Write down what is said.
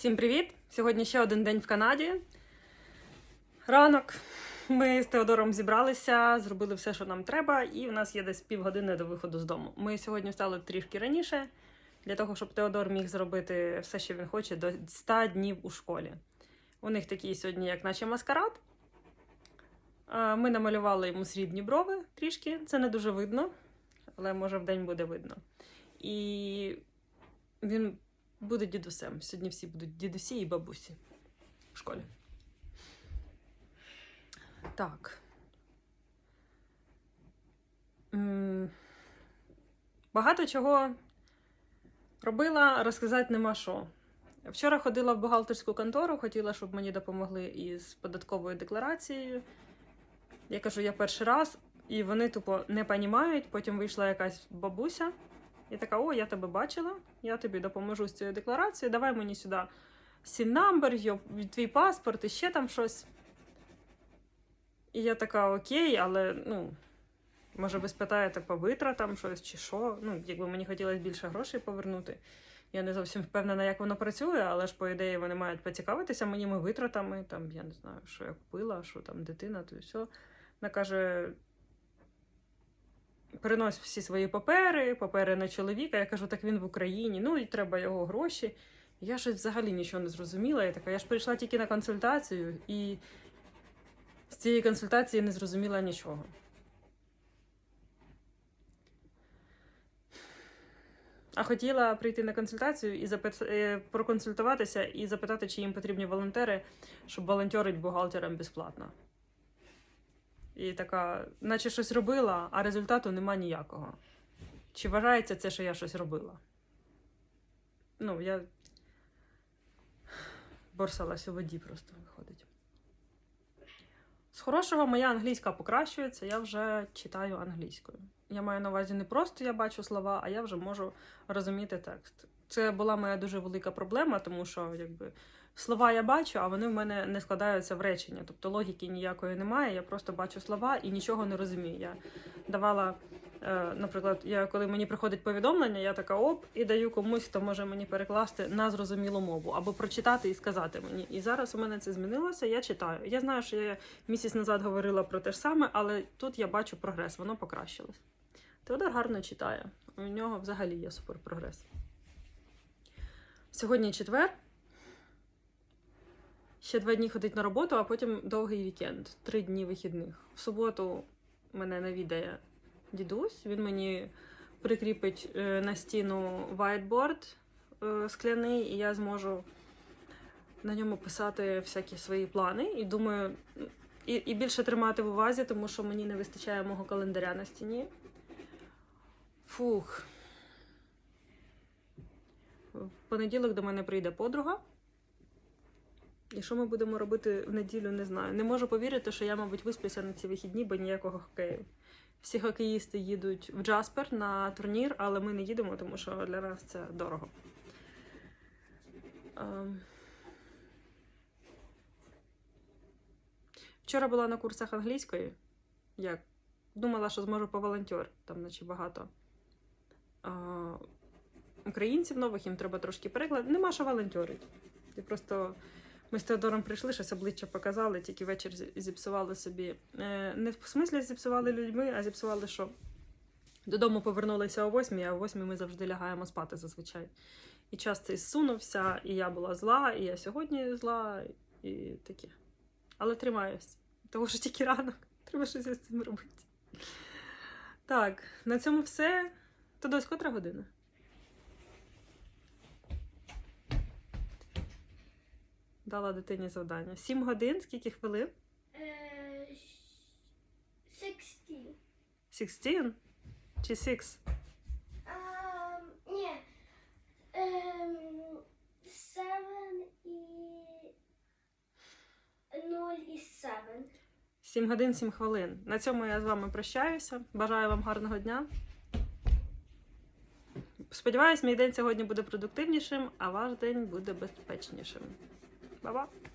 Всім привіт! Сьогодні ще один день в Канаді. Ранок. Ми з Теодором зібралися, зробили все, що нам треба, і в нас є десь півгодини до виходу з дому. Ми сьогодні встали трішки раніше, для того, щоб Теодор міг зробити все, що він хоче, до 100 днів у школі. У них такий сьогодні, як наче маскарад. Ми намалювали йому срібні брови трішки. Це не дуже видно, але може в день буде видно. І він буде дідусем. Сьогодні всі будуть дідусі і бабусі в школі. Так. Багато чого робила, розказати нема що. Вчора ходила в бухгалтерську контору, хотіла, щоб мені допомогли із податковою декларацією. Я кажу, я перший раз, і вони тупо не понімають. Потім вийшла якась бабуся і така: О, я тебе бачила, я тобі допоможу з цією декларацією. Давай мені сюди сін-намбер, твій паспорт і ще там щось. І я така, окей, але ну, може, ви спитаєте по витратам щось чи що. Ну, якби мені хотілося більше грошей повернути. Я не зовсім впевнена, як воно працює, але ж, по ідеї, вони мають поцікавитися моїми витратами. Там, я не знаю, що я купила, що там дитина, то все. Вона каже: принось всі свої папери, папери на чоловіка. Я кажу, так він в Україні, ну і треба його гроші. Я щось взагалі нічого не зрозуміла. Я така, я ж прийшла тільки на консультацію, і з цієї консультації не зрозуміла нічого. А хотіла прийти на консультацію і запит... е, проконсультуватися і запитати, чи їм потрібні волонтери, щоб волонтерить бухгалтерам безплатно. І така, наче щось робила, а результату нема ніякого. Чи вважається це, що я щось робила? Ну, я борсалась у воді просто виходить. З хорошого моя англійська покращується, я вже читаю англійською. Я маю на увазі не просто я бачу слова, а я вже можу розуміти текст. Це була моя дуже велика проблема, тому що якби слова я бачу, а вони в мене не складаються в речення. Тобто логіки ніякої немає. Я просто бачу слова і нічого не розумію. Я давала, е, наприклад, я коли мені приходить повідомлення, я така оп, і даю комусь, хто може мені перекласти на зрозумілу мову або прочитати і сказати мені. І зараз у мене це змінилося. Я читаю. Я знаю, що я місяць назад говорила про те ж саме, але тут я бачу прогрес, воно покращилось. Теодор гарно читає. У нього взагалі є супер прогрес. Сьогодні четвер. Ще два дні ходить на роботу, а потім довгий вікенд. Три дні вихідних. В суботу мене навідає дідусь. Він мені прикріпить е, на стіну whiteboard е, скляний, і я зможу на ньому писати всякі свої плани. І думаю, і, і більше тримати в увазі, тому що мені не вистачає мого календаря на стіні. Фух. В понеділок до мене прийде подруга. І що ми будемо робити в неділю, не знаю. Не можу повірити, що я, мабуть, висплюся на ці вихідні, бо ніякого хокею. Всі хокеїсти їдуть в Джаспер на турнір, але ми не їдемо, тому що для нас це дорого. Ем. Вчора була на курсах англійської. Як? Думала, що зможу поволонтер, там наче багато. Українців нових їм треба трошки переклад. Нема що волонтерить. Ти просто ми з Теодором прийшли, щось обличчя показали, тільки вечір зіпсували собі. Е, не в смислі зіпсували людьми, а зіпсували, що додому повернулися о восьмій, а о восьмій ми завжди лягаємо спати зазвичай. І час цей зсунувся, і я була зла, і я сьогодні зла, і таке. Але тримаюсь. Тому що тільки ранок. Треба щось з цим робити. Так, на цьому все. То дось котра година? Дала дитині завдання. Сім годин, скільки хвилин? Uh, 16. 16? Чи 6? Um, ні. Um, 7 і 0 і 7. 7 годин, 7 хвилин. На цьому я з вами прощаюся. Бажаю вам гарного дня. Сподіваюсь, мій день сьогодні буде продуктивнішим, а ваш день буде безпечнішим. 拜拜。